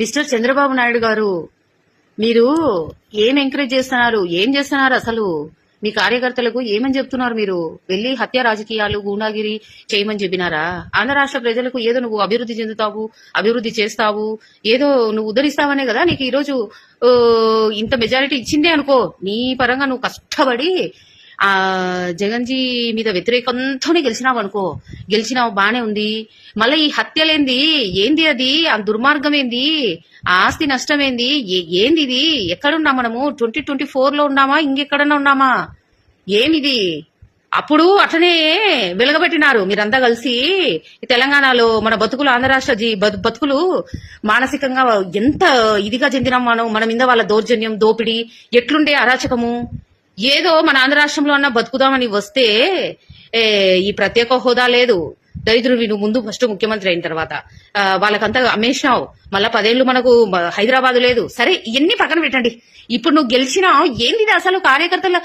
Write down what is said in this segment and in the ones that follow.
Mister Chandrababu Naidu గారు మీరు ఏం ఎంకరేజ్ చేస్తున్నారు? ఏం చేస్తున్నారు అసలు? మీ కార్యకర్తలకు ఏమని చెప్తున్నారు మీరు? వెళ్ళి హత్య రాజకీయాలు గూండాగిరి చేయమని చెప్పినారా? ఆంధ్ర రాష్ట్ర ప్రజలకు ఏదో నువ్వు అభివృద్ధి చెందుతావు అభివృద్ధి చేస్తావు ఏదో నువ్వు ఉద్ధరిస్తావనే కదా నీకు ఈరోజు ఇంత మెజారిటీ ఇచ్చిందే అనుకో. నీ పరంగా నువ్వు కష్టపడి ఆ జగన్జీ మీద వ్యతిరేకంతోనే గెలిచినావు అనుకో గెలిచినావు బానే ఉంది. మళ్ళీ ఈ హత్యలేంది? ఏంది అది? ఆ దుర్మార్గం ఏంది ఆ ఆస్తి నష్టం ఏంది ఏంది ఇది? ఎక్కడున్నాం మనము? ట్వంటీ ట్వంటీ ఫోర్లో ఉన్నామా? ఇంకెక్కడన్నా ఉన్నామా? ఏమిది? అప్పుడు అట్లనే వెలగబెట్టినారు మీరంతా కలిసి. తెలంగాణలో మన బతుకులు ఆంధ్ర రాష్ట్ర జీ బతుకులు మానసికంగా ఎంత ఇదిగా చెందినాం మనం మన మీద వాళ్ళ దౌర్జన్యం దోపిడీ ఎట్లుండే అరాచకము? ఏదో మన ఆంధ్ర రాష్ట్రంలో అన్న బతుకుదామని వస్తే ఏ, ఈ ప్రత్యేక హోదా లేదు. దరిద్రుడు నువ్వు ముందు ఫస్ట్ ముఖ్యమంత్రి అయిన తర్వాత. వాళ్ళకంతా అమ్మేసినావు మళ్ళా పదేళ్ళు మనకు హైదరాబాద్ లేదు. సరే ఇవన్నీ పక్కన పెట్టండి. ఇప్పుడు నువ్వు గెలిచినావు ఏంది అసలు కార్యకర్తల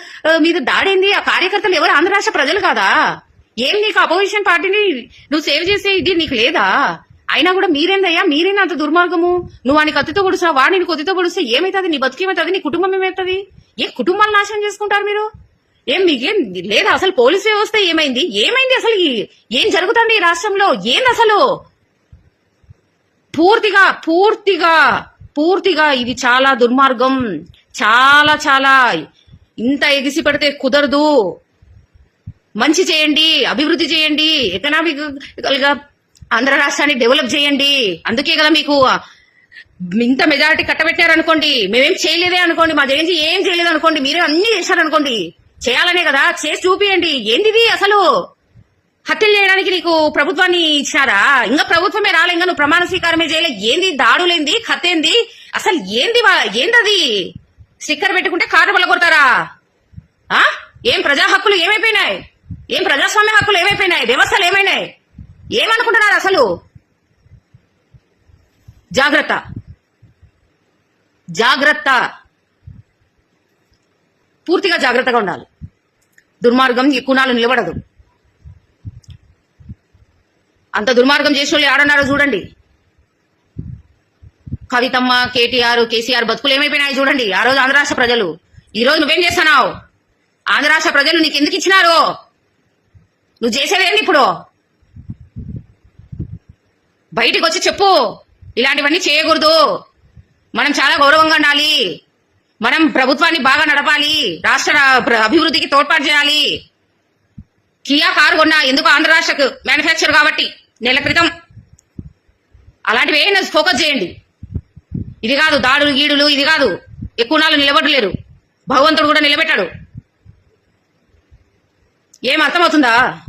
మీద దాడేంది? ఆ కార్యకర్తలు ఎవరు ఆంధ్ర రాష్ట్ర ప్రజలు కాదా? ఏం నీకు అపోజిషన్ పార్టీని నువ్వు సేవ్ చేసే ఇది నీకు లేదా? అయినా కూడా మీరేందయ్యా? మీరేనా అంత దుర్మార్గము? నువ్వు వాని కత్తితో కొడుస్తావు వాడిని కొద్దితో పొడిస్తే ఏమైతుంది? నీ బతుకేమవుతుంది నీ కుటుంబం ఏమవుతుంది ఏ కుటుంబాలు నాశనం చేసుకుంటారు మీరు? ఏం మీకేం లేదా అసలు పోలీస్ వ్యవస్థ ఏమైంది? ఏమైంది అసలు ఏం జరుగుతుంది ఈ రాష్ట్రంలో? ఏంది అసలు? పూర్తిగా పూర్తిగా పూర్తిగా ఇది చాలా దుర్మార్గం. చాలా చాలా ఇంత ఎగిసి పడితే కుదరదు. మంచి చేయండి అభివృద్ధి చేయండి ఎకనామిక్గా ఆంధ్ర రాష్ట్రాన్ని డెవలప్ చేయండి. అందుకే కదా మీకు ఇంత మెజారిటీ కట్టబెట్టారనుకోండి మేమేం చేయలేదే అనుకోండి మా జగన్జీ ఏం చేయలేదు అనుకోండి మీరే అన్ని చేశారనుకోండి. చేయాలనే కదా చేసి చూపియండి. ఏందిది అసలు? హత్యలు చేయడానికి నీకు ప్రభుత్వాన్ని ఇచ్చారా ఇంకా ప్రభుత్వమే రాలే ఇంకా నువ్వు ప్రమాణ స్వీకారమే చేయలే. ఏంది దాడులేంది కత్తేంది? అసలు ఏంది వా- ఏందది? స్టిక్కర్ పెట్టుకుంటే కారు వల్ల కొడతారా? ఆ? ఏం ప్రజా హక్కులు ఏమైపోయినాయి? ఏం ప్రజాస్వామ్య హక్కులు ఏమైపోయినాయి? వ్యవస్థలు ఏమైనాయి? ఏమనుకుంటున్నారు అసలు? జాగ్రత్త. జాగ్రత్త. పూర్తిగా జాగ్రత్తగా ఉండాలి. దుర్మార్గం ఈ కుణాలు నిలబడదు. అంత దుర్మార్గం చేసిన వాళ్ళు ఆడన్నారో చూడండి. కవితమ్మ కేటీఆర్ కేసీఆర్ బతుకులు ఏమైపోయినాయి చూడండి. ఆ రోజు ఆంధ్ర రాష్ట్ర ప్రజలు. ఈ రోజు నువ్వేం చేస్తున్నావు? ఆంధ్ర రాష్ట్ర ప్రజలు నీకు ఎందుకు ఇచ్చినారు? నువ్వు చేసేదేంటి ఇప్పుడు? బయటికి వచ్చి చెప్పు. ఇలాంటివన్నీ చేయకూడదు. మనం చాలా గౌరవంగా ఉండాలి. మనం ప్రభుత్వాన్ని బాగా నడపాలి. రాష్ట్ర అభివృద్ధికి తోడ్పాటు చేయాలి. కియా కారు కొన్నా ఎందుకు ఆంధ్ర రాష్ట్రకు మ్యానుఫ్యాక్చర్ కాబట్టి? నెల క్రితం. అలాంటివి ఏమైనా ఫోకస్ చేయండి. ఇది కాదు దాడులు గీడులు ఇది కాదు. ఎక్కువ నాళ్ళు నిలబడలేరు. భగవంతుడు కూడా నిలబెట్టాడు. ఏం అర్థమవుతుందా?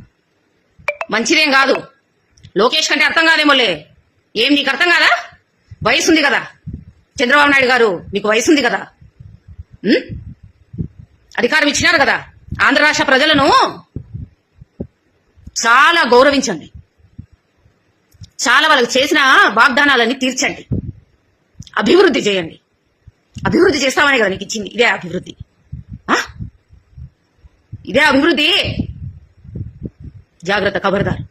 మంచిదేం కాదు. లోకేష్ కంటే అర్థం కాదేమోలే. ఏం నీకు అర్థం కాదా? వయసు ఉంది కదా. చంద్రబాబు నాయుడు గారు మీకు వయసు ఉంది కదా అధికారం ఇచ్చినారు కదా. ఆంధ్ర రాష్ట్ర ప్రజలను చాలా గౌరవించండి. చాలా వాళ్ళకి చేసిన వాగ్దానాలన్నీ తీర్చండి. అభివృద్ధి చేయండి. అభివృద్ధి చేస్తామనే కదా నీకు ఇచ్చింది. ఇదే అభివృద్ధి. ఆ? ఇదే అభివృద్ధి. జాగ్రత్త ఖబర్దార్